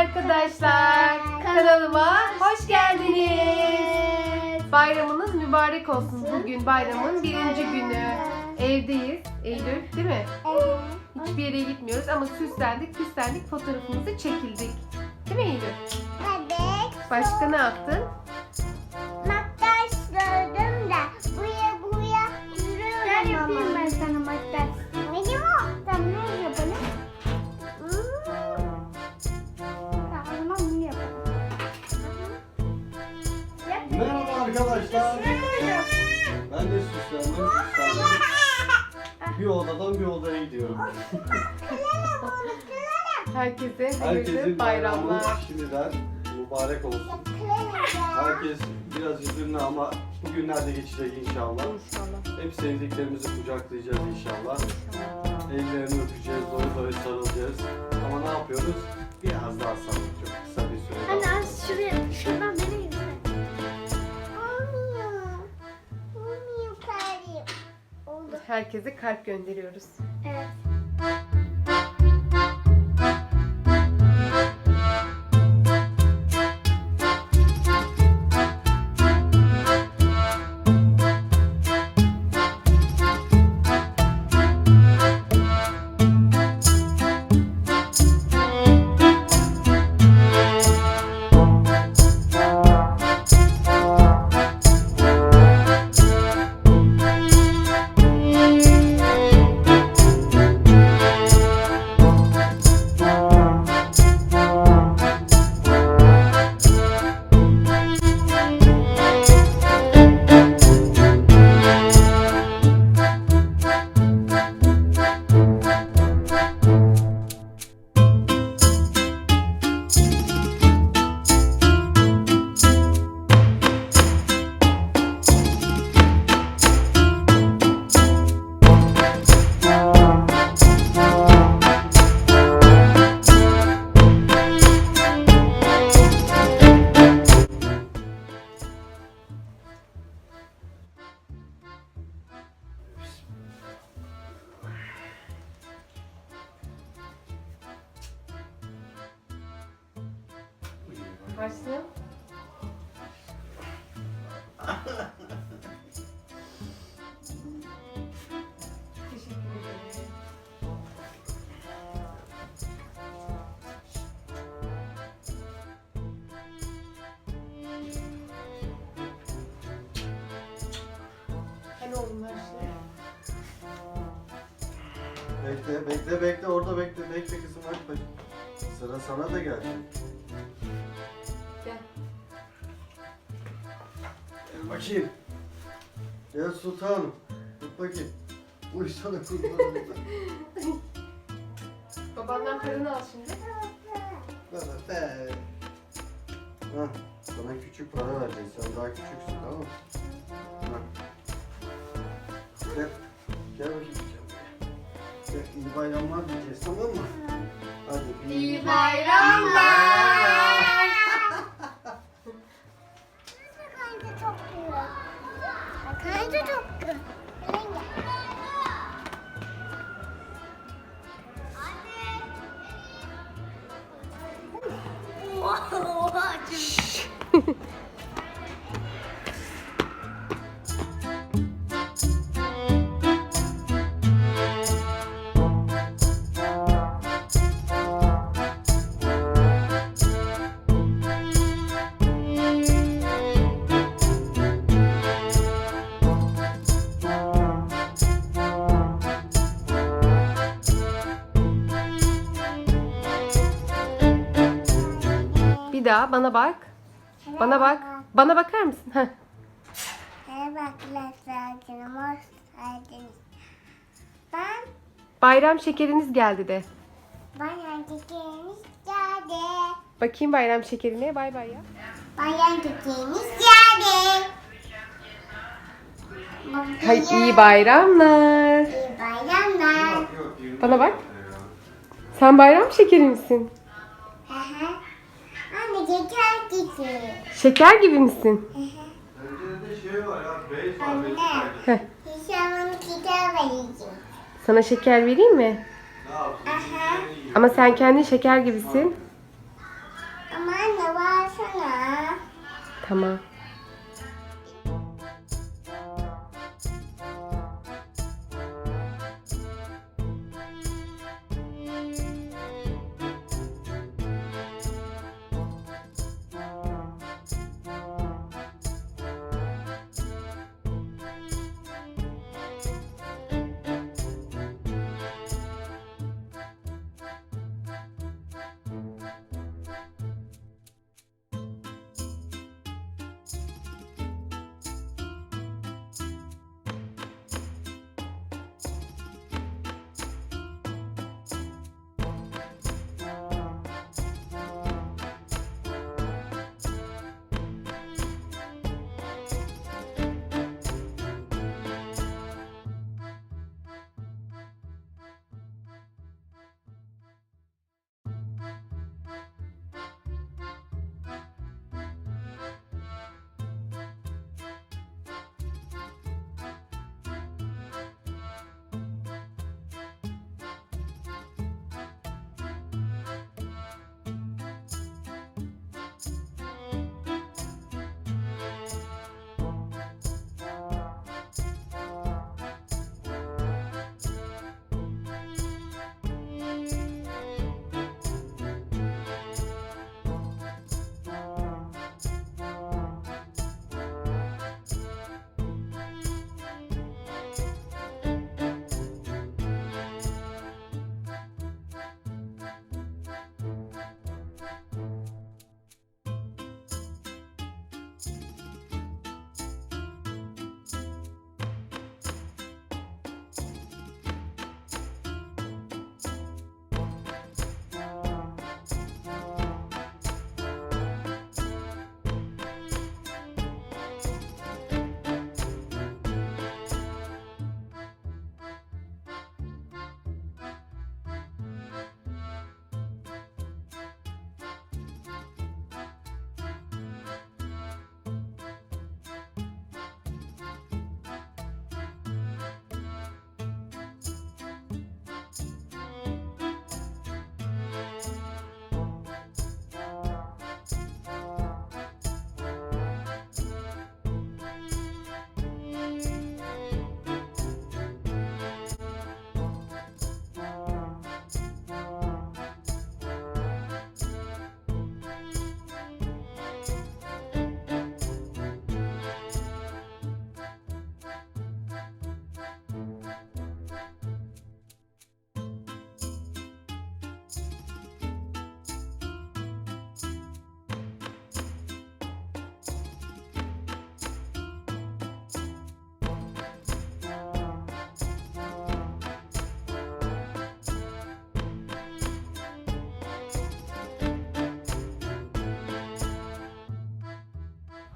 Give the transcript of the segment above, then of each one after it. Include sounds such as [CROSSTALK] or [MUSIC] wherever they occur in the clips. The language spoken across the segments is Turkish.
arkadaşlar. Kanalıma hoş geldiniz. Bayramınız mübarek olsun. Bugün bayramın birinci günü. Evdeyiz. Eylül değil mi? Hiçbir yere gitmiyoruz ama süslendik, püslendik, fotoğrafımızı çekildik. Değil mi Eylül? Başka ne yaptın? Bir odaya gidiyorum. [LAUGHS] Herkese hayırlı Herkesin bayramı bayramlar. şimdiden mübarek olsun. Herkes biraz üzünlü ama bugünlerde geçecek inşallah. İnşallah. Hep sevdiklerimizi kucaklayacağız inşallah. Ellerini öpeceğiz, doya doya sarılacağız. Ama ne yapıyoruz? Biraz daha sarılıp Herkese kalp gönderiyoruz. Harçlı? Bekle, bekle, bekle. Orada bekle. Bekle kızım. Bak bak. Sıra sana da gelecek. Bakayım. Gel sultanım. Tut bakayım. Uysana [LAUGHS] kurbanım. Babandan paranı al şimdi. Bana be. Hah, sana küçük para vereceğiz. Sen daha küçüksün tamam mı? Hah. Gel. Gel bakayım. Gel. Gel, iyi bayramlar diyeceğiz tamam mı? Hadi. İyi bayramlar. Kanka çok güzel. Kanka çok güzel. Bir daha bana bak. Bana bak. Bana bakar mısın? Heh. Ben Bayram şekeriniz geldi de. bayan çiçeğimiz geldi. Bakayım bayram şekerine. Bay bay ya. Bayan çiçeğimiz geldi. Hay iyi bayramlar. İyi bayramlar. Bana bak. Sen bayram şekeri misin? Şeker gibi. Şeker gibi misin? Anne. Hesabım şeker vereceğim. Sana şeker vereyim mi? Aha. Ama sen kendin şeker gibisin. Ama anne versene. Tamam.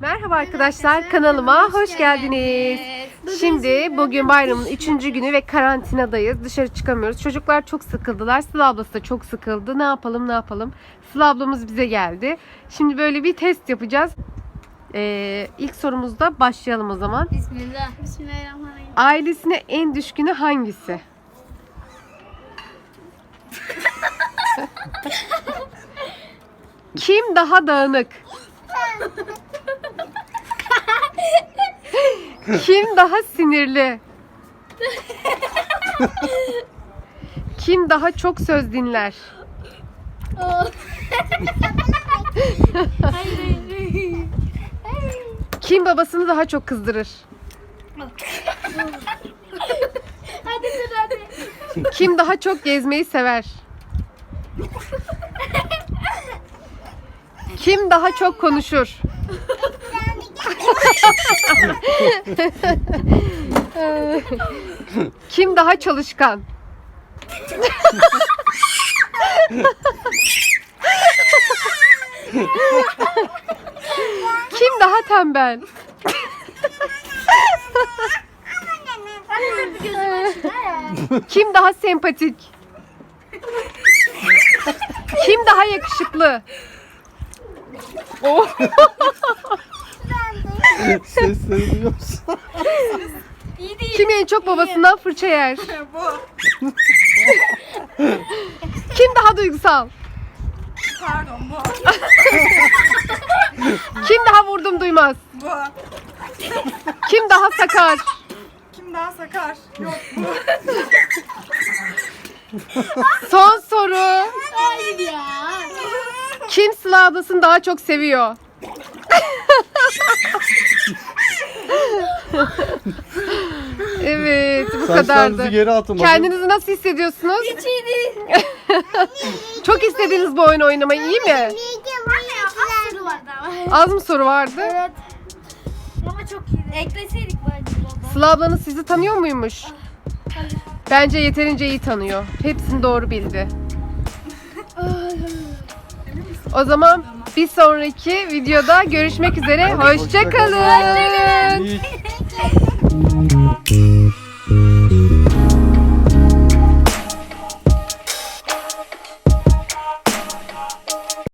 Merhaba arkadaşlar kanalıma hoş geldiniz. Şimdi bugün bayramın 3. günü ve karantinadayız. Dışarı çıkamıyoruz. Çocuklar çok sıkıldılar. Sıla ablası da çok sıkıldı. Ne yapalım ne yapalım. Sıla ablamız bize geldi. Şimdi böyle bir test yapacağız. Ee, ilk sorumuzda başlayalım o zaman. Bismillah. Bismillahirrahmanirrahim. Ailesine en düşkünü hangisi? [LAUGHS] Kim daha dağınık? Kim daha sinirli? Kim daha çok söz dinler? Kim babasını daha çok kızdırır? Hadi dur hadi. Kim daha çok gezmeyi sever? Kim daha çok konuşur? Kim daha çalışkan? Kim daha tembel? Kim daha sempatik? Kim daha yakışıklı? Oh. Sesleri duyuyor musun? İyi değil. Kim en çok babasından fırça yer? [LAUGHS] Kim daha duygusal? Pardon bu. Kim daha vurdum duymaz? Bu. Kim daha sakar? Kim daha sakar? Yok bu. Son soru. Hayır ya. Kim Sıla ablasını daha çok seviyor? Evet bu Saçlarınızı kadardı. geri atın bakın. Kendinizi nasıl hissediyorsunuz? Hiç iyi değil. [LAUGHS] Çok istediğiniz bu oyunu oynamayı iyi mi? Az soru vardı ama. Az mı soru vardı? Evet. Ama çok iyiydi. Ekleseydik bence baba. Sıla ablanız sizi tanıyor muymuş? Bence yeterince iyi tanıyor. Hepsini doğru bildi. O zaman bir sonraki videoda görüşmek üzere. Hadi hoşça kalın. Hoşçakalın. [LAUGHS]